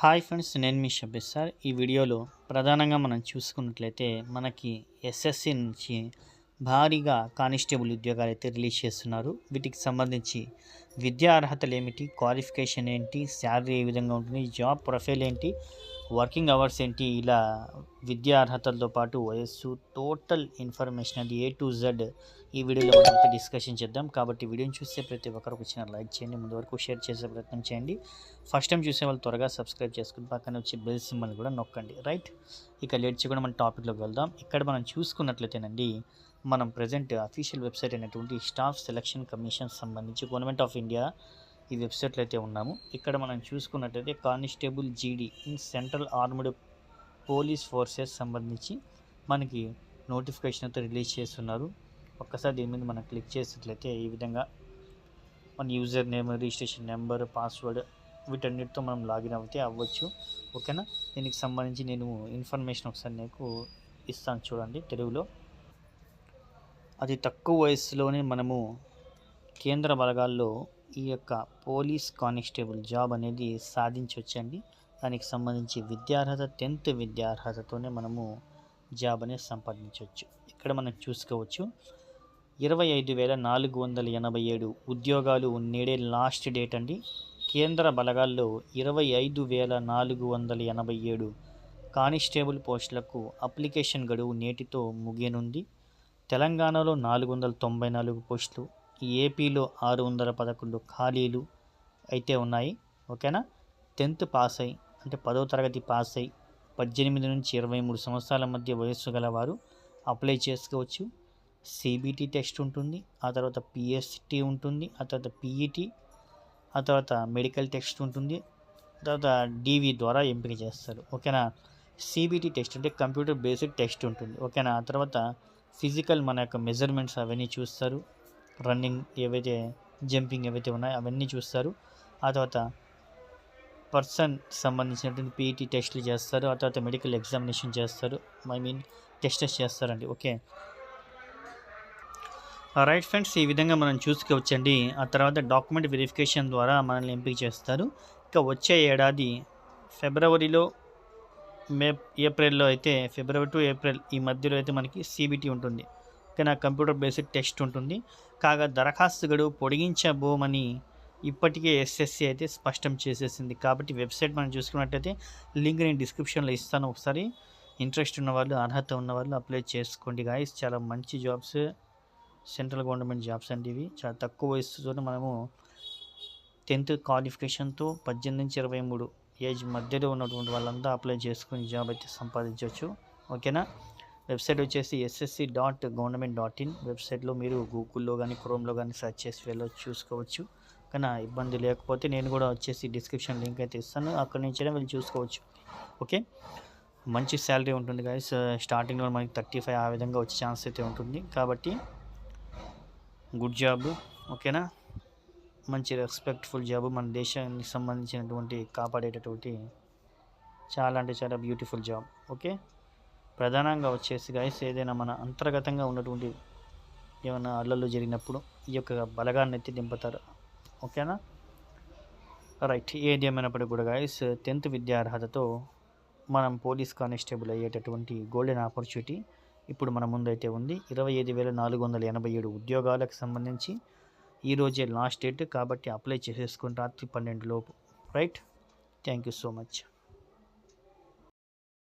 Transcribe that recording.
Hi friends నేను మీ Shabbir sir. ఈ వీడియోలో ప్రధానంగా మనం చూసుకున్నట్లయితే మనకి ఎస్ఎస్సి నుంచి భారీగా కానిస్టేబుల్ ఉద్యోగాలు అయితే రిలీజ్ చేస్తున్నారు. వీటికి సంబంధించి విద్యా అర్హతలు ఏమిటి క్వాలిఫికేషన్ ఏంటి శాలరీ ఏ విధంగా ఉంటుంది జాబ్ ప్రొఫైల్ ఏంటి వర్కింగ్ అవర్స్ ఏంటి? ఇలా విద్యా అర్హతలతో పాటు వయస్సు టోటల్ ఇన్ఫర్మేషన్ అది ఏ టు జెడ్ ఈ వీడియోలో మనం అయితే డిస్కషన్ చేద్దాం. కాబట్టి వీడియోని చూస్తే ప్రతి ఒక్కరికి వచ్చిన లైక్ చేయండి ముందు వరకు షేర్ చేసే ప్రయత్నం చేయండి. ఫస్ట్ టైం చూసే వాళ్ళు త్వరగా సబ్స్క్రైబ్ చేసుకుని పక్కన వచ్చి బెల్ సింబల్ కూడా నొక్కండి. రైట్? ఇక లేట్ చేయకుండా మన టాపిక్లోకి వెళ్దాం. ఇక్కడ మనం చూసుకున్నట్లయితేనండి మనం ప్రజెంట్ అఫీషియల్ వెబ్సైట్ అయినటువంటి స్టాఫ్ సెలక్షన్ కమిషన్ సంబంధించి గవర్నమెంట్ ఆఫ్ ఇండియా ఈ వెబ్సైట్లో అయితే ఉన్నాము. ఇక్కడ మనం చూసుకున్నట్లయితే constable GD in central armed police forces సంబంధించి మనకి నోటిఫికేషన్ అయితే రిలీజ్ చేస్తున్నారు. ఒక్కసారి దీని మీద మనం క్లిక్ చేసినట్లయితే ఈ విధంగా మన user name registration number password వీటన్నిటితో మనం లాగిన్ అవుతే అవ్వచ్చు. ఓకేనా? దీనికి సంబంధించి నేను ఇన్ఫర్మేషన్ ఒకసారి నీకు ఇస్తాను చూడండి తెలుగులో. అతి తక్కువ వయసులోనే మనము కేంద్ర బలగాల్లో ఈ యొక్క పోలీస్ కానిస్టేబుల్ జాబ్ అనేది సాధించవచ్చండి దానికి సంబంధించి విద్యార్హత టెన్త్ విద్యార్హతతోనే మనము జాబ్ అనేది సంపాదించవచ్చు ఇక్కడ మనం చూసుకోవచ్చు. ఇరవై ఐదు వేల నాలుగు వందల ఎనభై ఏడు ఉద్యోగాలు నేడే లాస్ట్ డేట్ అండి. కేంద్ర బలగాల్లో ఇరవై ఐదు వేల నాలుగు వందల ఎనభై ఏడు కానిస్టేబుల్ పోస్టులకు అప్లికేషన్ గడువు నేటితో ముగియనుంది. తెలంగాణలో నాలుగు వందల తొంభై నాలుగు పోస్టులు ఏపీలో ఆరు వందల పదకొండు ఖాళీలు అయితే ఉన్నాయి ఓకేనా? టెన్త్ పాస్ అయి అంటే పదో తరగతి పాస్ అయి పద్దెనిమిది నుంచి ఇరవై మూడు సంవత్సరాల మధ్య వయస్సు గలవారు అప్లై చేసుకోవచ్చు. సిబిటి టెస్ట్ ఉంటుంది ఆ తర్వాత పిఎస్టి ఉంటుంది ఆ తర్వాత పిఈటి ఆ తర్వాత మెడికల్ టెస్ట్ ఉంటుంది తర్వాత డివి ద్వారా ఎంపిక చేస్తారు ఓకేనా? సిబిటి టెస్ట్ అంటే కంప్యూటర్ బేసిక్ టెస్ట్ ఉంటుంది ఓకేనా? ఆ తర్వాత ఫిజికల్ మన యొక్క మెజర్మెంట్స్ అవన్నీ చూస్తారు రన్నింగ్ ఏవైతే జంపింగ్ ఏవైతే ఉన్నాయో అవన్నీ చూస్తారు. ఆ తర్వాత పర్సన్ సంబంధించినటువంటి పీఈటీ టెస్ట్లు చేస్తారు. ఆ తర్వాత మెడికల్ ఎగ్జామినేషన్ చేస్తారు. ఐ మీన్ టెస్టెస్ చేస్తారండి. ఓకే. రైట్ ఫ్రెండ్స్ ఈ విధంగా మనం చూసుకోవచ్చండి. ఆ తర్వాత డాక్యుమెంట్ వెరిఫికేషన్ ద్వారా మనల్ని ఎంపిక చేస్తారు. ఇక వచ్చే ఏడాది ఫిబ్రవరిలో మే ఏప్రిల్లో అయితే ఫిబ్రవరి టు ఏప్రిల్ ఈ మధ్యలో అయితే మనకి సీబీటీ ఉంటుంది. పక్కన కంప్యూటర్ బేస్డ్ టెస్ట్ ఉంటుంది. కాగా దరఖాస్తు గడువు పొడిగించబోమని ఇప్పటికే ఎస్ఎస్సి అయితే స్పష్టం చేసేసింది. కాబట్టి వెబ్సైట్ మనం చూసుకున్నట్టయితే లింక్ నేను డిస్క్రిప్షన్లో ఇస్తాను ఒకసారి. ఇంట్రెస్ట్ ఉన్న వాళ్ళు అర్హత ఉన్నవాళ్ళు అప్లై చేసుకోండి గాయస్. చాలా మంచి జాబ్స్ సెంట్రల్ గవర్నమెంట్ జాబ్స్ అండి ఇవి. చాలా తక్కువ వయసుతో మనము టెన్త్ క్వాలిఫికేషన్తో పద్దెనిమిది నుంచి ఇరవై మూడు ఏజ్ మధ్యలో ఉన్నటువంటి వాళ్ళంతా అప్లై చేసుకుని జాబ్ అయితే సంపాదించవచ్చు. ఓకేనా? వెబ్సైట్ వచ్చేసి SSC dot government dot in వెబ్సైట్లో మీరు గూగుల్లో కానీ క్రోమ్లో కానీ సెర్చ్ చేసి వెళ్ళి చూసుకోవచ్చు. కానీ ఇబ్బంది లేకపోతే నేను కూడా వచ్చేసి డిస్క్రిప్షన్ లింక్ అయితే ఇస్తాను. అక్కడి నుంచి వెళ్ళి చూసుకోవచ్చు. ఓకే? మంచి శాలరీ ఉంటుంది గాయస్. స్టార్టింగ్లో మనకి థర్టీ ఫైవ్ ఆ విధంగా వచ్చే ఛాన్స్ అయితే ఉంటుంది. కాబట్టి గుడ్ జాబ్. ఓకేనా? మంచి రెస్పెక్ట్ఫుల్ జాబ్. మన దేశానికి సంబంధించినటువంటి కాపాడేటటువంటి చాలా అంటే చాలా బ్యూటిఫుల్ జాబ్. ఓకే? ప్రధానంగా వచ్చేసి గాయస్ ఏదైనా మన అంతర్గతంగా ఉన్నటువంటి ఏమైనా అల్లలు జరిగినప్పుడు ఈ యొక్క బలగాన్ని ఎత్తి దింపుతారు. ఓకేనా? రైట్ ఏది ఏమైనప్పటికీ కూడా గాయస్ టెన్త్ విద్యా అర్హతతో మనం పోలీస్ కానిస్టేబుల్ అయ్యేటటువంటి గోల్డెన్ ఆపర్చునిటీ ఇప్పుడు మన ముందైతే ఉంది. ఇరవై ఐదు వేల నాలుగు వందల ఎనభై ఏడు ఉద్యోగాలకు సంబంధించి ఈరోజే లాస్ట్ డేట్ కాబట్టి అప్లై చేసేసుకుని రాత్రి పన్నెండు లోపు. Right thank you so much